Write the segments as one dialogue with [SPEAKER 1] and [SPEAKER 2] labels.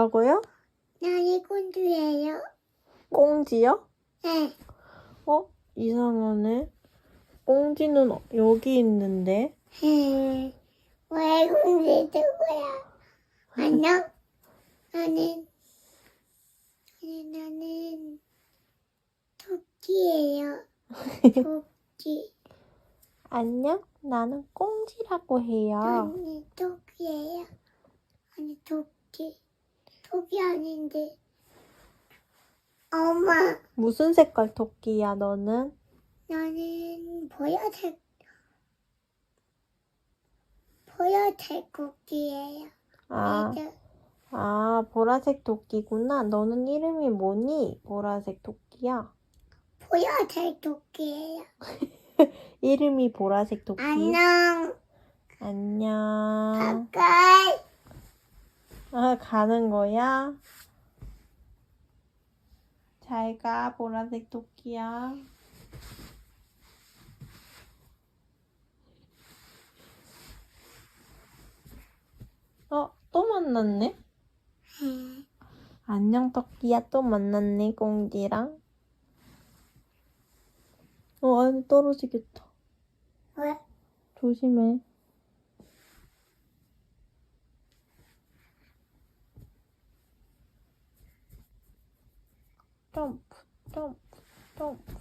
[SPEAKER 1] 뭐라고요?
[SPEAKER 2] 나이 곤두예요.
[SPEAKER 1] 꽁지요?
[SPEAKER 2] 네.
[SPEAKER 1] 어? 이상하네. 꽁지는 여기 있는데.
[SPEAKER 2] 음, 왜 곤두 누구야? 안녕? 나는, 나는, 나는, 토끼예요. 토끼.
[SPEAKER 1] 안녕? 나는 꽁지라고 해요.
[SPEAKER 2] 나는 토끼예요. 토끼. 아닌데. 엄마,
[SPEAKER 1] 무슨 색깔 토끼야, 너는?
[SPEAKER 2] 나는 보여색, 보여색 토끼예요.
[SPEAKER 1] 아.
[SPEAKER 2] 아,
[SPEAKER 1] 보라색 토끼구나. 너는 이름이 뭐니? 보라색 토끼야.
[SPEAKER 2] 보여색 토끼예요.
[SPEAKER 1] 이름이 보라색 토끼.
[SPEAKER 2] 안녕.
[SPEAKER 1] 안녕.
[SPEAKER 2] 가까이.
[SPEAKER 1] 아, 가는 거야? 잘 가, 보라색 토끼야. 어, 또 만났네?
[SPEAKER 2] 음,
[SPEAKER 1] 안녕, 토끼야. 또 만났네, 꽁지랑. 어, 안에 떨어지겠다.
[SPEAKER 2] 왜?
[SPEAKER 1] 조심해. 점프, 점프, 점프.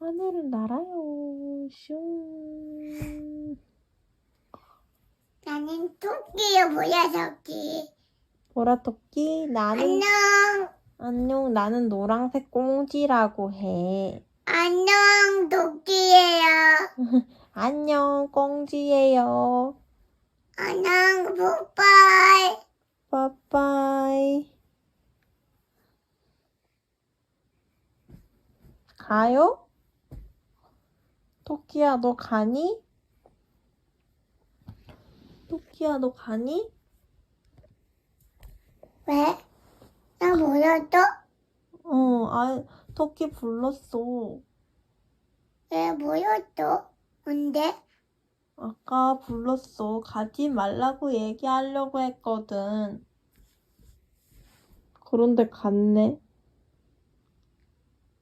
[SPEAKER 1] 하늘을 날아요. 슝.
[SPEAKER 2] 나는 토끼요, 보여석기.
[SPEAKER 1] 보라 토끼, 나는
[SPEAKER 2] 안녕.
[SPEAKER 1] 안녕. 나는 노란색 꽁지라고 해.
[SPEAKER 2] 안녕, 토끼예요.
[SPEAKER 1] 안녕, 꽁지예요.
[SPEAKER 2] 안녕, 뽀빠이.
[SPEAKER 1] 빠빠이. 가요? 토끼야, 너 가니? 토끼야, 너 가니?
[SPEAKER 2] 왜? 나 뭐였어?
[SPEAKER 1] 어, 아, 토끼 불렀어.
[SPEAKER 2] 왜 뭐였어? 뭔데?
[SPEAKER 1] 아까 불렀어. 가지 말라고 얘기하려고 했거든. 그런데 갔네.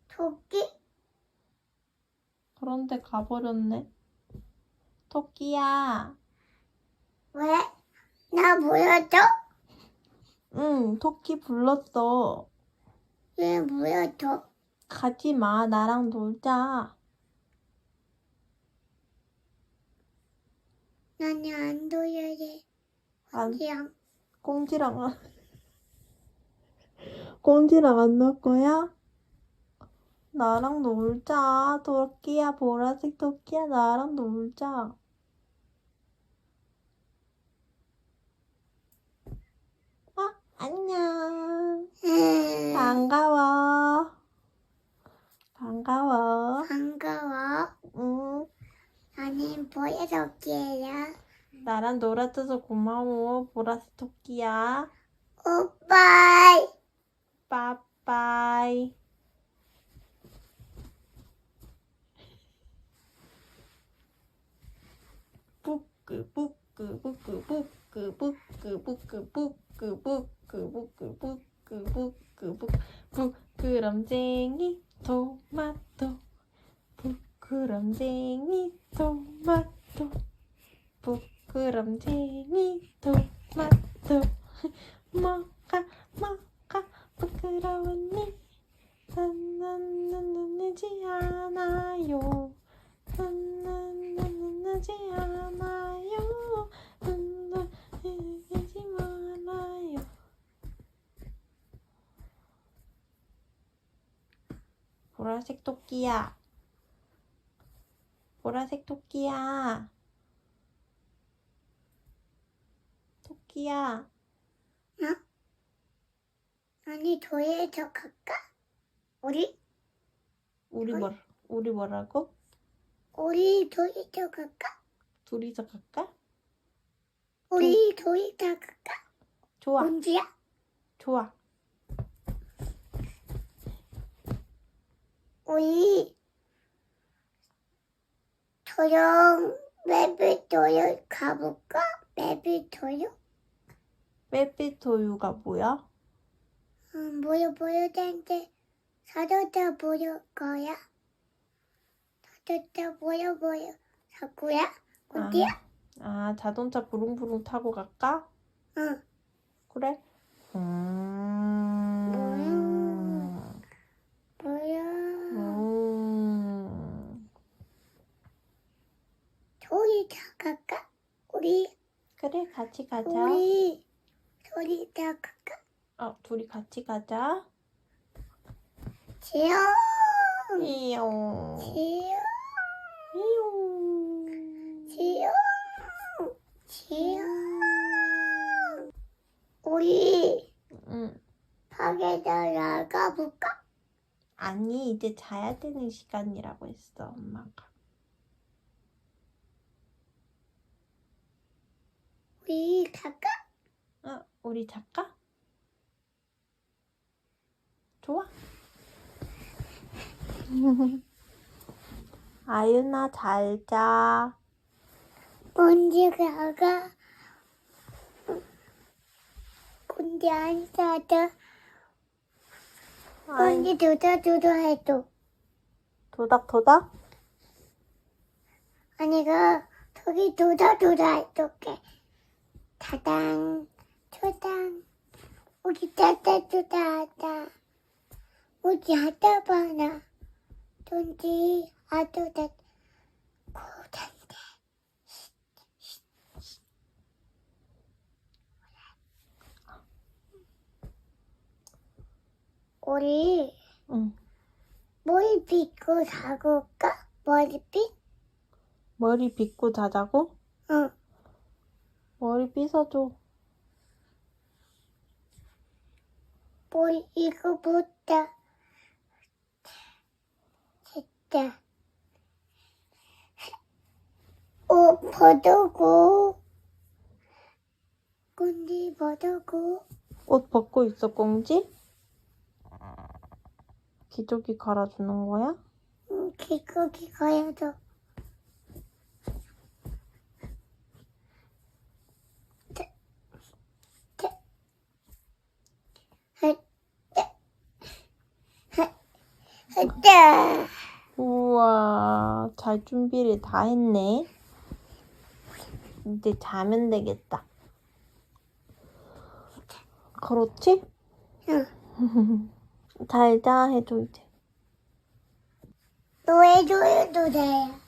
[SPEAKER 2] 토끼?
[SPEAKER 1] 그런데 가버렸네. 토끼야.
[SPEAKER 2] 왜? 나 뭐였어?
[SPEAKER 1] 응, 토끼 불렀어.
[SPEAKER 2] 왜 뭐였어?
[SPEAKER 1] 가지 마. 나랑 놀자.
[SPEAKER 2] 나는 안 돌려야 돼.
[SPEAKER 1] 안,
[SPEAKER 2] 그냥
[SPEAKER 1] 꽁지랑 안, 꽁지랑 안 놀 거야? 나랑 놀자. 토끼야, 보라색 토끼야, 나랑 놀자. 아, 안녕.
[SPEAKER 2] 음,
[SPEAKER 1] 반가워. 반가워.
[SPEAKER 2] 반가워.
[SPEAKER 1] 응.
[SPEAKER 2] 나는 보여석기예요.
[SPEAKER 1] 나랑 놀아줘서 고마워. 보라색 토끼야.
[SPEAKER 2] 오빠이.
[SPEAKER 1] 빠빠이. 뿌끄 뿌끄 뿌끄 뿌끄 뿌끄 뿌끄 뿌끄 뿌끄 뿌끄 뿌끄 뿌끄 부끄럼쟁이 토마토 부끄럼쟁이 토마토. 부끄럼쟁이 토마토. 뭐가 뭐가 부끄러웠니? 늦지 않아요. 늦지 않아요. 늦지 말아요. 보라색 토끼야 보라색 토끼야 토끼야
[SPEAKER 2] 아니 도에서 갈까? 우리
[SPEAKER 1] 우리 뭐 우리 뭐라고?
[SPEAKER 2] 우리 도에서 갈까?
[SPEAKER 1] 둘이서 갈까?
[SPEAKER 2] 우리 도에서 갈까?
[SPEAKER 1] 좋아
[SPEAKER 2] 언제야?
[SPEAKER 1] 좋아
[SPEAKER 2] 우리 조용 매비토요 가볼까? 매비토요?
[SPEAKER 1] 빼빼토유가 뭐야?
[SPEAKER 2] 음, 뭐요 뭐요 된데 사도다 뭐요 거야? 사도다 뭐요 뭐요 사구야? 어디야?
[SPEAKER 1] 아, 자동차 부릉부릉 타고 갈까?
[SPEAKER 2] 응.
[SPEAKER 1] 그래? 음.
[SPEAKER 2] 뭐야?
[SPEAKER 1] 음.
[SPEAKER 2] 다 갈까? 우리
[SPEAKER 1] 그래, 같이 가자.
[SPEAKER 2] 우리 다 갈까?
[SPEAKER 1] 어, 둘이 같이 가자.
[SPEAKER 2] 지영. 지영
[SPEAKER 1] 이용.
[SPEAKER 2] 지영 지영 우리
[SPEAKER 1] 응.
[SPEAKER 2] 밖에다 나가볼까?
[SPEAKER 1] 아니, 이제 자야 되는 시간이라고 했어, 엄마가.
[SPEAKER 2] 우리 갈까?
[SPEAKER 1] 어, 우리 잘까? 좋아. 아윤아, 잘 자.
[SPEAKER 2] 언제 가가? 언제 안?
[SPEAKER 1] 아이,
[SPEAKER 2] 언제 두다두다 해도
[SPEAKER 1] 도닥도닥?
[SPEAKER 2] 아니가 저기 두다두다 해줄게 타당 초당 우리 따따두다 하다 우리 하다 봐나 돈지 아두다 고단데 우리
[SPEAKER 1] 응.
[SPEAKER 2] 머리 빗고 사고까? 머리 빗?
[SPEAKER 1] 머리 빗고 자자고?
[SPEAKER 2] 응.
[SPEAKER 1] 머리 빗어줘.
[SPEAKER 2] 머리 이거 못다. 됐다. 옷 벗고. 꼰디 벗고.
[SPEAKER 1] 옷 벗고 있어, 꽁지? 기저귀 갈아주는 거야?
[SPEAKER 2] 응, 가야 돼. 자, 자. 헛, 자. 헛,
[SPEAKER 1] 우와, 잘 준비를 다 했네. 이제 자면 되겠다. 그렇지?
[SPEAKER 2] 응.
[SPEAKER 1] 잘자 해줘, 이제.
[SPEAKER 2] 노래줘요, 노래야.